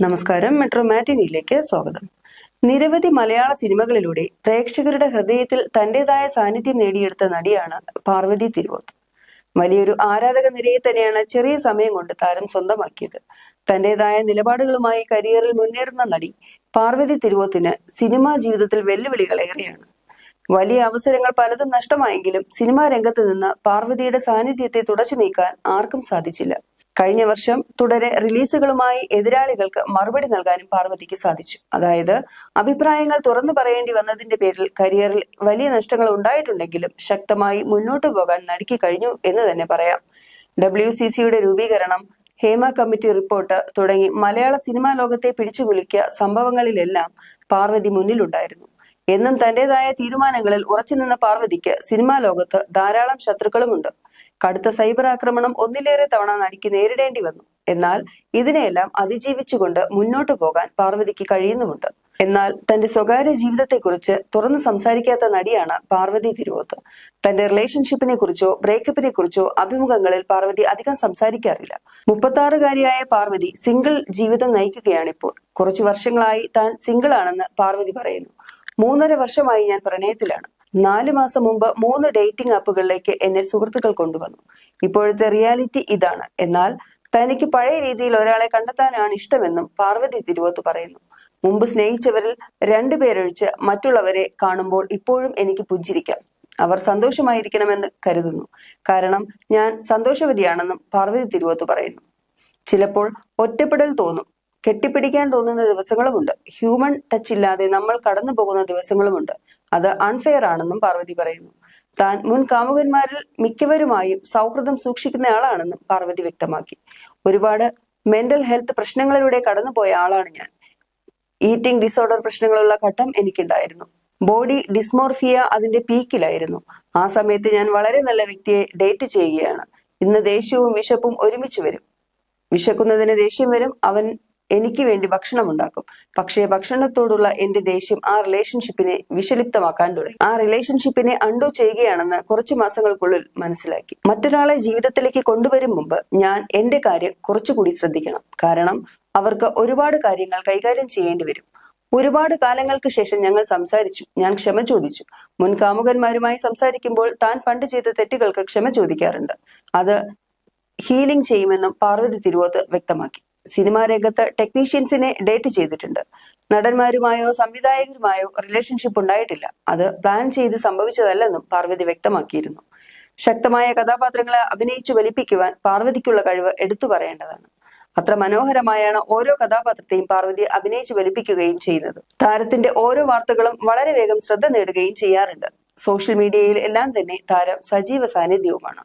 നമസ്കാരം. മെട്രോ മാറ്റിനിയിലേക്ക് സ്വാഗതം. നിരവധി മലയാള സിനിമകളിലൂടെ പ്രേക്ഷകരുടെ ഹൃദയത്തിൽ തന്റേതായ സാന്നിധ്യം നേടിയെടുത്ത നടിയാണ് പാർവതി തിരുവോത്ത്. വലിയൊരു ആരാധക നിരയെ തന്നെയാണ് ചെറിയ സമയം കൊണ്ട് താരം സ്വന്തമാക്കിയത്. തന്റേതായ നിലപാടുകളുമായി കരിയറിൽ മുന്നേറുന്ന നടി പാർവതി തിരുവോത്തിന് സിനിമാ ജീവിതത്തിൽ വെല്ലുവിളികൾ ഏറെയാണ്. വലിയ അവസരങ്ങൾ പലതും നഷ്ടമായെങ്കിലും സിനിമാ രംഗത്ത് നിന്ന് പാർവതിയുടെ സാന്നിധ്യത്തെ തുടച്ചു നീക്കാൻ ആർക്കും സാധിച്ചില്ല. കഴിഞ്ഞ വർഷം തുടരെ റിലീസുകളുമായി എതിരാളികൾക്ക് മറുപടി നൽകാനും പാർവതിക്ക് സാധിച്ചു. അതായത് അഭിപ്രായങ്ങൾ തുറന്നു പറയേണ്ടി വന്നതിന്റെ പേരിൽ കരിയറിൽ വലിയ നഷ്ടങ്ങൾ ഉണ്ടായിട്ടുണ്ടെങ്കിലും ശക്തമായി മുന്നോട്ടു പോകാൻ നടുക്കി കഴിഞ്ഞു എന്ന് തന്നെ പറയാം. ഡബ്ല്യു സി സിയുടെ രൂപീകരണം ഹേമ കമ്മിറ്റി റിപ്പോർട്ട് തുടങ്ങി മലയാള സിനിമാ ലോകത്തെ പിടിച്ചുകുലുക്കിയ സംഭവങ്ങളിലെല്ലാം പാർവതി മുന്നിലുണ്ടായിരുന്നു. എന്നും തന്റേതായ തീരുമാനങ്ങളിൽ ഉറച്ചുനിന്ന പാർവതിക്ക് സിനിമാ ലോകത്ത് ധാരാളം ശത്രുക്കളുമുണ്ട്. കടുത്ത സൈബർ ആക്രമണം ഒന്നിലേറെ തവണ നടിക്ക് നേരിടേണ്ടി വന്നു. എന്നാൽ ഇതിനെയെല്ലാം അതിജീവിച്ചുകൊണ്ട് മുന്നോട്ടു പോകാൻ പാർവതിക്ക് കഴിയുന്നുമുണ്ട്. എന്നാൽ തന്റെ സ്വകാര്യ ജീവിതത്തെക്കുറിച്ച് തുറന്നു സംസാരിക്കാത്ത നടിയാണ് പാർവതി തിരുവോത്ത്. തന്റെ റിലേഷൻഷിപ്പിനെ കുറിച്ചോ ബ്രേക്കപ്പിനെ കുറിച്ചോ അഭിമുഖങ്ങളിൽ പാർവതി അധികം സംസാരിക്കാറില്ല. മുപ്പത്താറുകാരിയായ പാർവതി സിംഗിൾ ജീവിതം നയിക്കുകയാണിപ്പോൾ. കുറച്ചു വർഷങ്ങളായി താൻ സിംഗിൾ ആണെന്ന് പാർവതി പറയുന്നു. മൂന്നര വർഷമായി ഞാൻ പ്രണയത്തിലാണ്. നാല് മാസം മുമ്പ് മൂന്ന് ഡേറ്റിംഗ് ആപ്പുകളിലേക്ക് എന്നെ സുഹൃത്തുക്കൾ കൊണ്ടുവന്നു. ഇപ്പോഴത്തെ റിയാലിറ്റി ഇതാണ്. എന്നാൽ തനിക്ക് പഴയ രീതിയിൽ ഒരാളെ കണ്ടെത്താനാണ് ഇഷ്ടമെന്നും പാർവതി തിരുവോത്ത് പറയുന്നു. മുമ്പ് സ്നേഹിച്ചവരിൽ രണ്ടു രണ്ടുപേരൊഴിച്ച് മറ്റുള്ളവരെ കാണുമ്പോൾ ഇപ്പോഴും എനിക്ക് പുഞ്ചിരിക്കാം. അവർ സന്തോഷമായിരിക്കണമെന്ന് കരുതുന്നു. കാരണം ഞാൻ സന്തോഷവതിയാണെന്നും പാർവതി തിരുവോത്ത് പറയുന്നു. ചിലപ്പോൾ ഒറ്റപ്പെടൽ തോന്നും. കെട്ടിപ്പിടിക്കാൻ തോന്നുന്ന ദിവസങ്ങളുമുണ്ട്. ഹ്യൂമൻ ടച്ച് ഇല്ലാതെ നമ്മൾ കടന്നു പോകുന്ന ദിവസങ്ങളുമുണ്ട്. അത് അൺഫെയർ ആണെന്നും പാർവതി പറയുന്നു. താൻ മുൻ കാമുകന്മാരിൽ മിക്കവരുമായും സൗഹൃദം സൂക്ഷിക്കുന്നയാളാണെന്നും പാർവതി വ്യക്തമാക്കി. ഒരുപാട് മെന്റൽ ഹെൽത്ത് പ്രശ്നങ്ങളിലൂടെ കടന്നുപോയ ആളാണ് ഞാൻ. ഈറ്റിംഗ് ഡിസോർഡർ പ്രശ്നങ്ങളുള്ള ഘട്ടം എനിക്കുണ്ടായിരുന്നു. ബോഡി ഡിസ്മോർഫിയ അതിന്റെ പീക്കിലായിരുന്നു ആ സമയത്ത് ഞാൻ വളരെ നല്ല വ്യക്തിയെ ഡേറ്റ് ചെയ്യുകയാണ്. ഇന്ന് ദേഷ്യവും വിശപ്പും ഒരുമിച്ച് വരും. വിശക്കുന്നതിന് ദേഷ്യം വരും. അവൻ എനിക്ക് വേണ്ടി ഭക്ഷണം ഉണ്ടാക്കും. പക്ഷേ ഭക്ഷണത്തോടുള്ള എന്റെ ദേഷ്യം ആ റിലേഷൻഷിപ്പിനെ വിഷലിപ്തമാക്കാൻ തുടങ്ങി. ആ റിലേഷൻഷിപ്പിനെ അൺഡോ ചെയ്യുകയാണെന്ന് കുറച്ചു മാസങ്ങൾക്കുള്ളിൽ മനസ്സിലാക്കി. മറ്റൊരാളെ ജീവിതത്തിലേക്ക് കൊണ്ടുവരും മുമ്പ് ഞാൻ എന്റെ കാര്യം കുറച്ചുകൂടി ശ്രദ്ധിക്കണം. കാരണം അവർക്ക് ഒരുപാട് കാര്യങ്ങൾ കൈകാര്യം ചെയ്യേണ്ടി വരും. ഒരുപാട് കാലങ്ങൾക്ക് ശേഷം ഞങ്ങൾ സംസാരിച്ചു. ഞാൻ ക്ഷമ ചോദിച്ചു. മുൻ കാമുകന്മാരുമായി സംസാരിക്കുമ്പോൾ താൻ പണ്ട് ചെയ്ത തെറ്റുകൾക്ക് ക്ഷമ ചോദിക്കാറുണ്ട്. അത് ഹീലിംഗ് ചെയ്യുമെന്നും പാർവതി തിരുവോത്ത് വ്യക്തമാക്കി. സിനിമാ രംഗത്ത് ടെക്നീഷ്യൻസിനെ ഡേറ്റ് ചെയ്തിട്ടുണ്ട്. നടന്മാരുമായോ സംവിധായകരുമായോ റിലേഷൻഷിപ്പ് ഉണ്ടായിട്ടില്ല. അത് പ്ലാൻ ചെയ്ത് സംഭവിച്ചതല്ലെന്നും പാർവതി വ്യക്തമാക്കിയിരുന്നു. ശക്തമായ കഥാപാത്രങ്ങളെ അഭിനയിച്ചു വലിപ്പിക്കുവാൻ പാർവതിക്കുള്ള കഴിവ് എടുത്തു പറയേണ്ടതാണ്. അത്ര മനോഹരമായാണ് ഓരോ കഥാപാത്രത്തെയും പാർവതി അഭിനയിച്ചു വലിപ്പിക്കുകയും ചെയ്യുന്നത്. താരത്തിന്റെ ഓരോ വാർത്തകളും വളരെ വേഗം ശ്രദ്ധ നേടുകയും ചെയ്യാറുണ്ട്. സോഷ്യൽ മീഡിയയിൽ എല്ലാം തന്നെ താരം സജീവ സാന്നിധ്യവുമാണ്.